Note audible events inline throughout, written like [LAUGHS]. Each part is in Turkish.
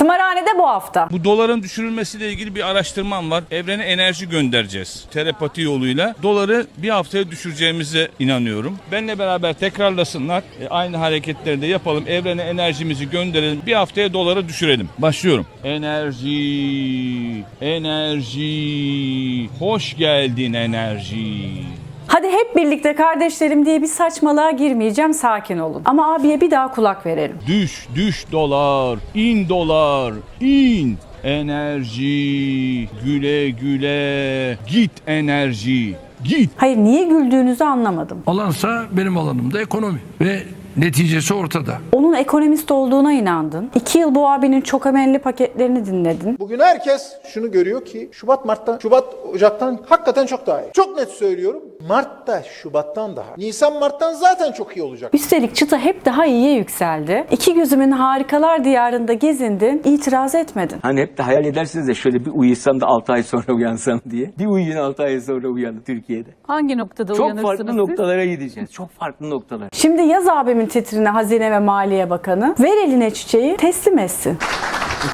Tımarhanede bu hafta. Bu doların düşürülmesiyle ilgili bir araştırmam var. Evrene enerji göndereceğiz. Telepati yoluyla. Doları bir haftaya düşüreceğimize inanıyorum. Benle beraber tekrarlasınlar. E, aynı hareketleri de yapalım. Evrene enerjimizi gönderelim. Bir haftaya doları düşürelim. Başlıyorum. Enerji, enerji, hoş geldin enerji. Hadi hep birlikte kardeşlerim diye bir saçmalığa girmeyeceğim sakin olun. Ama abiye bir daha kulak verelim. Düş, düş dolar, in dolar, in. Enerji, güle güle, git enerji, git. Hayır niye güldüğünüzü anlamadım. Alansa benim alanımda ekonomi ve neticesi ortada. Onun ekonomist olduğuna inandın. İki yıl bu abinin çok emelli paketlerini dinledin. Bugün herkes şunu görüyor ki Şubat Mart'tan, Şubat Ocak'tan hakikaten çok daha iyi. Çok net söylüyorum. Mart'ta Şubat'tan daha. Nisan Mart'tan zaten çok iyi olacak. Üstelik çıta hep daha iyiye yükseldi. İki gözümün harikalar diyarında gezindin, itiraz etmedin. Hani hep de hayal edersiniz de şöyle bir uyusam da 6 ay sonra [LAUGHS] uyansam diye. Bir uyuyun 6 ay sonra uyanın Türkiye'de. Hangi noktada Çok uyanırsınız farklı siz? noktalara gideceğiz. Çok farklı noktalar. Şimdi yaz abimin titrine Hazine ve Maliye Bakanı. Ver eline çiçeği, teslim etsin.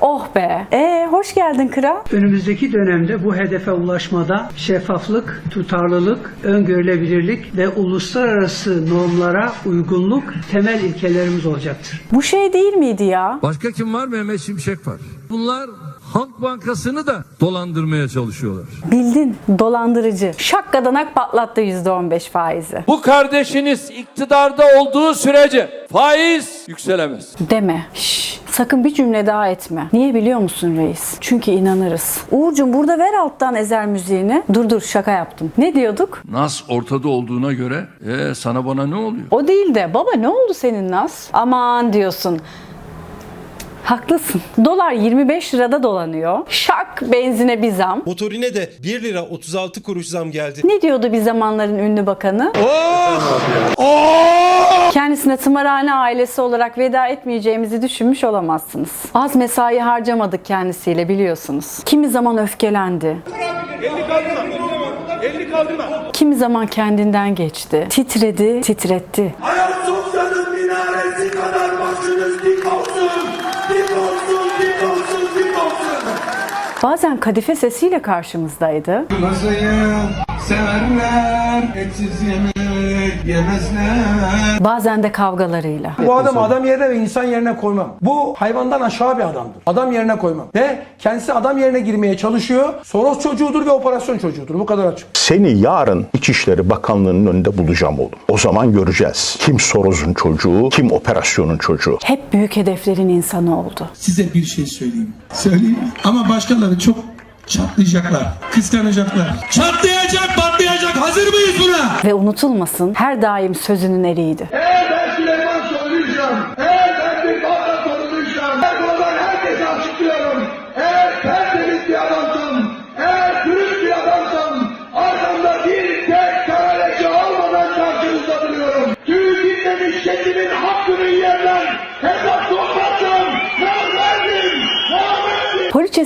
Oh be. Hoş geldin kral. Önümüzdeki dönemde bu hedefe ulaşmada şeffaflık, tutarlılık, öngörülebilirlik ve uluslararası normlara uygunluk temel ilkelerimiz olacaktır. Bu şey değil miydi ya? Başka kim var? Mehmet Şimşek var. Bunlar Halk Bankası'nı da dolandırmaya çalışıyorlar. Bildin, dolandırıcı. Şakkadanak patlattı %15 faizi. Bu kardeşiniz iktidarda olduğu sürece faiz yükselemez. Deme. Şş, sakın bir cümle daha etme. Niye biliyor musun reis? Çünkü inanırız. Uğurcuğum burada ver alttan ezer müziğini. Dur dur şaka yaptım. Ne diyorduk? Nas ortada olduğuna göre e, sana bana ne oluyor? O değil de baba ne oldu senin Naz? Aman diyorsun. Haklısın. Dolar 25 lirada dolanıyor. Şak benzine bir zam. Motorine de 1 lira 36 kuruş zam geldi. Ne diyordu bir zamanların ünlü bakanı? Kendisine tımarhane ailesi olarak veda etmeyeceğimizi düşünmüş olamazsınız. Az mesai harcamadık kendisiyle biliyorsunuz. Kimi zaman öfkelendi. Kimi zaman kendinden geçti. Titredi, titretti. Bazen kadife sesiyle karşımızdaydı. Bazen de kavgalarıyla. Bu adam adam yerine ve insan yerine koymam. Bu hayvandan aşağı bir adamdır. Adam yerine koymam. Ve kendisi adam yerine girmeye çalışıyor. Soros çocuğudur ve operasyon çocuğudur. Bu kadar açık. Seni yarın İçişleri Bakanlığı'nın önünde bulacağım oğlum. O zaman göreceğiz. Kim Soros'un çocuğu, kim operasyonun çocuğu. Hep büyük hedeflerin insanı oldu. Size bir şey söyleyeyim. Söyleyeyim. Ama başkaları çok çatlayacaklar. Kıskanacaklar. Çatlayacak, patlayacak. Hazır mıyız buna? Ve unutulmasın her daim sözünün eriydi.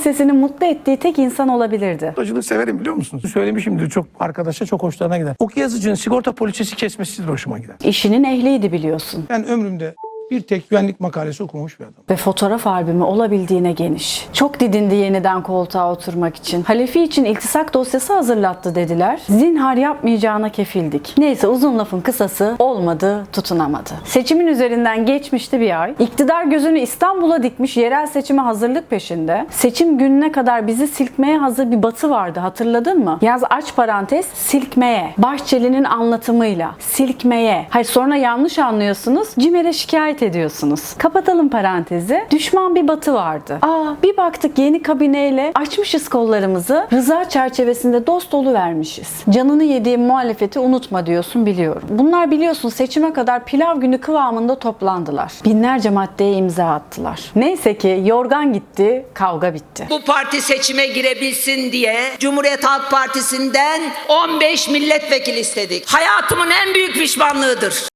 Sesini mutlu ettiği tek insan olabilirdi. Acılığı severim biliyor musunuz? Söylemişimdir çok arkadaşa çok hoşlarına gider. Ok yazıcının sigorta poliçesi kesmesidir hoşuma gider. İşinin ehliydi biliyorsun. Ben ömrümde bir tek güvenlik makalesi okumuş bir adam. Ve fotoğraf albümü olabildiğine geniş. Çok didindi yeniden koltuğa oturmak için. Halefi için iltisak dosyası hazırlattı dediler. Zinhar yapmayacağına kefildik. Neyse uzun lafın kısası olmadı, tutunamadı. Seçimin üzerinden geçmişti bir ay. İktidar gözünü İstanbul'a dikmiş yerel seçime hazırlık peşinde. Seçim gününe kadar bizi silkmeye hazır bir batı vardı hatırladın mı? Yaz aç parantez silkmeye. Bahçeli'nin anlatımıyla silkmeye. Hayır sonra yanlış anlıyorsunuz. Cimer'e şikayet ediyorsunuz. Kapatalım parantezi. Düşman bir batı vardı. Aa bir baktık yeni kabineyle açmışız kollarımızı. Rıza çerçevesinde dost dolu vermişiz. Canını yediğim muhalefeti unutma diyorsun biliyorum. Bunlar biliyorsun seçime kadar pilav günü kıvamında toplandılar. Binlerce maddeye imza attılar. Neyse ki yorgan gitti, kavga bitti. Bu parti seçime girebilsin diye Cumhuriyet Halk Partisi'nden 15 milletvekili istedik. Hayatımın en büyük pişmanlığıdır.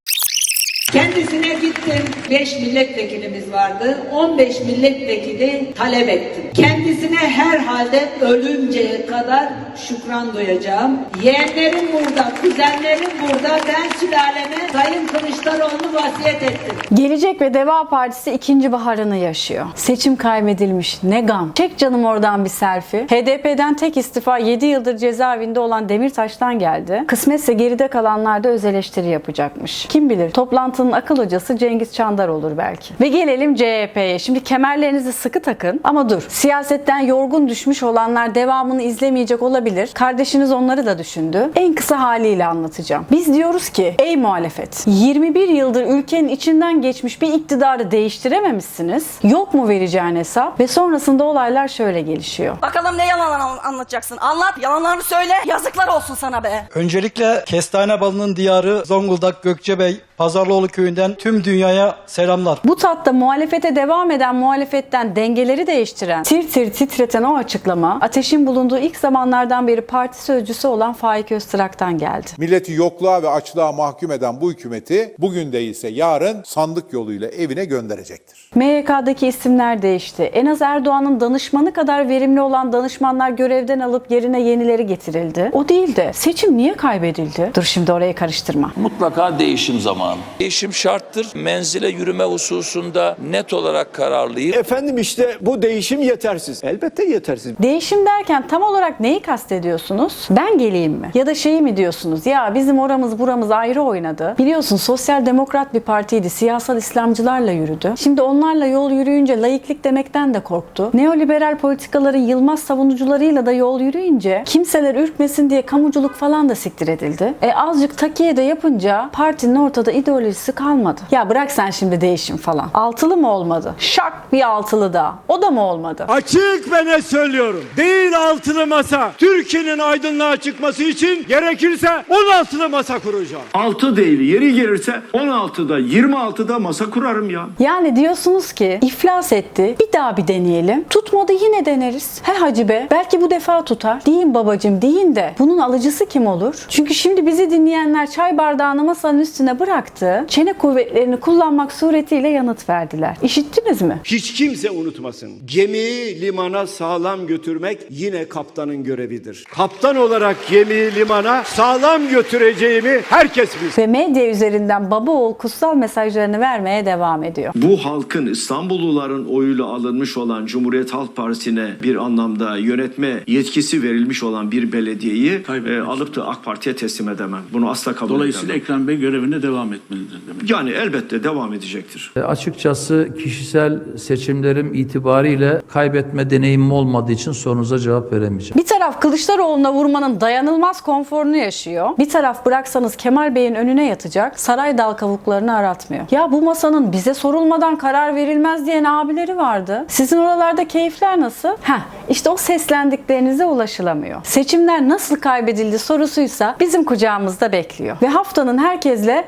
Kendisine gittim. 5 milletvekilimiz vardı. 15 milletvekili talep ettim. Kendisine herhalde ölünceye kadar şükran duyacağım. Yeğenlerim burada, kuzenlerim burada. Ben sülaleme Sayın Kılıçdaroğlu vasiyet ettim. Gelecek ve Deva Partisi ikinci baharını yaşıyor. Seçim kaybedilmiş. Ne gam. Çek canım oradan bir selfie. HDP'den tek istifa 7 yıldır cezaevinde olan Demirtaş'tan geldi. Kısmetse geride kalanlar da öz eleştiri yapacakmış. Kim bilir toplantının akıl hocası Cengiz Çandar olur belki. Ve gelelim CHP'ye. Şimdi kemerlerinizi sıkı takın ama dur. Siyasetten yorgun düşmüş olanlar devamını izlemeyecek olabilir. Kardeşiniz onları da düşündü. En kısa haliyle anlatacağım. Biz diyoruz ki ey muhalefet 21 yıldır ülkenin içinden geçmiş bir iktidarı değiştirememişsiniz. Yok mu vereceğin hesap? Ve sonrasında olaylar şöyle gelişiyor. Bakalım ne yalan anlatacaksın? Anlat, yalanlarını söyle. Yazıklar olsun sana be. Öncelikle kestane balının diyarı Zonguldak Gökçebey Pazarlıoğlu köyünden tüm dünyaya selamlar. Bu tatta muhalefete devam eden muhalefetten dengeleri değiştiren, tir tir titreten o açıklama ateşin bulunduğu ilk zamanlardan beri parti sözcüsü olan Faik Öztrak'tan geldi. Milleti yokluğa ve açlığa mahkum eden bu hükümeti bugün değilse yarın sandık yoluyla evine gönderecektir. MYK'daki isimler değişti. En az Erdoğan'ın danışmanı kadar verimli olan danışmanlar görevden alıp yerine yenileri getirildi. O değil de seçim niye kaybedildi? Dur şimdi orayı karıştırma. Mutlaka değişim zamanı. Değişim şarttır. Menzile yürüme hususunda net olarak kararlıyım. Efendim işte bu değişim yetersiz. Elbette yetersiz. Değişim derken tam olarak neyi kastediyorsunuz? Ben geleyim mi? Ya da şeyi mi diyorsunuz? Ya bizim oramız buramız ayrı oynadı. Biliyorsun sosyal demokrat bir partiydi. Siyasal İslamcılarla yürüdü. Şimdi onlarla yol yürüyünce laiklik demekten de korktu. Neoliberal politikaların yılmaz savunucularıyla da yol yürüyünce kimseler ürkmesin diye kamuculuk falan da siktir edildi. E azıcık takiye de yapınca partinin ortada ideolojisi kalmadı. Ya bırak sen şimdi değişim falan. Altılı mı olmadı? Şak bir altılı daha. O da mı olmadı? Açık ve net söylüyorum. Değil altılı masa. Türkiye'nin aydınlığa çıkması için gerekirse 16'lı masa kuracağım. 6 değil yeri gelirse 16'da 26'da masa kurarım ya. Yani diyorsunuz ki iflas etti. Bir daha bir deneyelim. Tutmadı yine deneriz. He hacı be belki bu defa tutar. Deyin babacım deyin de bunun alıcısı kim olur? Çünkü şimdi bizi dinleyenler çay bardağını masanın üstüne bıraktı. Çene kuvvetlerini kullanmak suretiyle yanıt verdiler. İşittiniz mi? Hiç kimse unutmasın. Gemiyi limana sağlam götürmek yine kaptanın görevidir. Kaptan olarak gemiyi limana sağlam götüreceğimi herkes bilsin. Ve medya üzerinden baba oğul kutsal mesajlarını vermeye devam ediyor. Bu halkın İstanbulluların oyuyla alınmış olan Cumhuriyet Halk Partisi'ne bir anlamda yönetme yetkisi verilmiş olan bir belediyeyi e, alıp da AK Parti'ye teslim edemem. Bunu asla kabul edemem. Ekrem Bey görevine devam etmelidir demek. Yani elbette devam edecektir. E, Açıkçası kişisel seçimlerim itibariyle kaybetme deneyimim olmadığı için sorunuza cevap veremeyeceğim. Bir taraf Kılıçdaroğlu'na vurmanın dayanılmaz konforunu yaşıyor. Bir taraf bıraksanız Kemal Bey'in önüne yatacak. Saray dal kavuklarını aratmıyor. Ya bu masanın bize sorulmadan karar verilmez diyen abileri vardı. Sizin oralarda keyifler nasıl? Heh, işte o seslendiklerinize ulaşılamıyor. Seçimler nasıl kaybedildi sorusuysa bizim kucağımızda bekliyor. Ve haftanın herkesle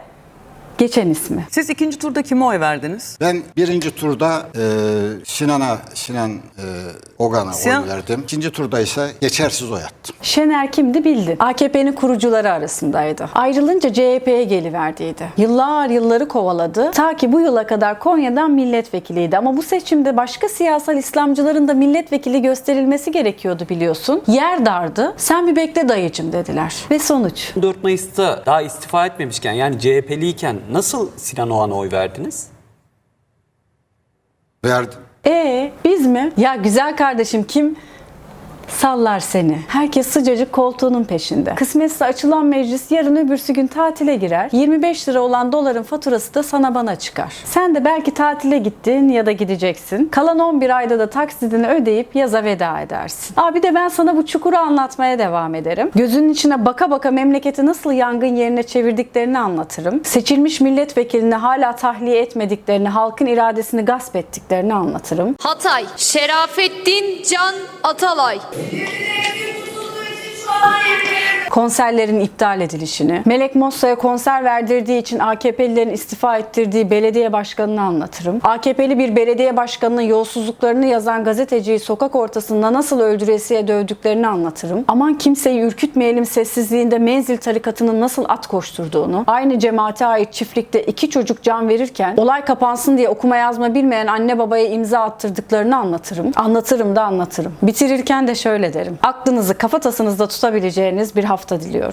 geçen ismi. Siz ikinci turda kime oy verdiniz? Ben birinci turda e, Sinan'a, Sinan e, Ogan'a Sinan- oy verdim. İkinci turda ise geçersiz oy attım. Şener kimdi bildin. AKP'nin kurucuları arasındaydı. Ayrılınca CHP'ye geliverdiydi. Yıllar yılları kovaladı. Ta ki bu yıla kadar Konya'dan milletvekiliydi. Ama bu seçimde başka siyasal İslamcıların da milletvekili gösterilmesi gerekiyordu biliyorsun. Yer dardı. Sen bir bekle dayıcım dediler. Ve sonuç. 4 Mayıs'ta daha istifa etmemişken yani CHP'liyken nasıl Sinan Oğan'a oy verdiniz? Verdim. Ee biz mi? Ya güzel kardeşim kim sallar seni? Herkes sıcacık koltuğunun peşinde. Kısmetse açılan meclis yarın öbürsü gün tatile girer. 25 lira olan doların faturası da sana bana çıkar. Sen de belki tatile gittin ya da gideceksin. Kalan 11 ayda da taksidini ödeyip yaza veda edersin. Abi de ben sana bu çukuru anlatmaya devam ederim. Gözünün içine baka baka memleketi nasıl yangın yerine çevirdiklerini anlatırım. Seçilmiş milletvekilini hala tahliye etmediklerini, halkın iradesini gasp ettiklerini anlatırım. Hatay, Şerafettin Can Atalay. Amém. Konserlerin iptal edilişini, Melek Mossa'ya konser verdirdiği için AKP'lilerin istifa ettirdiği belediye başkanını anlatırım. AKP'li bir belediye başkanının yolsuzluklarını yazan gazeteciyi sokak ortasında nasıl öldüresiye dövdüklerini anlatırım. Aman kimseyi ürkütmeyelim sessizliğinde menzil tarikatının nasıl at koşturduğunu, aynı cemaate ait çiftlikte iki çocuk can verirken olay kapansın diye okuma yazma bilmeyen anne babaya imza attırdıklarını anlatırım. Anlatırım da anlatırım. Bitirirken de şöyle derim. Aklınızı kafatasınızda tutabileceğiniz bir hafta diliyorum.